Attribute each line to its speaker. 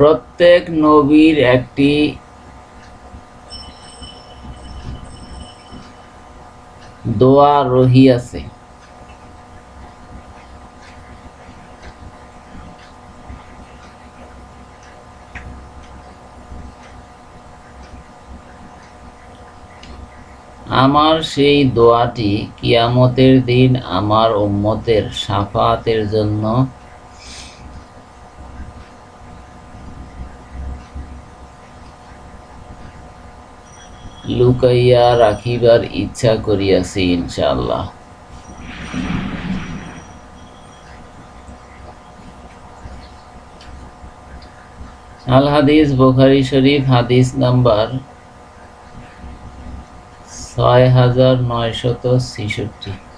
Speaker 1: প্রত্যেক নবীর একটি দোয়া রহিয়াছে আমার সেই দোয়াটি কিয়ামতের দিন আমার উম্মতের সাফাতের জন্য লুকাইয়া রাখিবার ইচ্ছা করিয়াছি, ইনশাআল্লাহ। আল হাদিস বোখারি শরীফ, হাদিস নাম্বার ছয় হাজার নয়শত ছেষট্টি।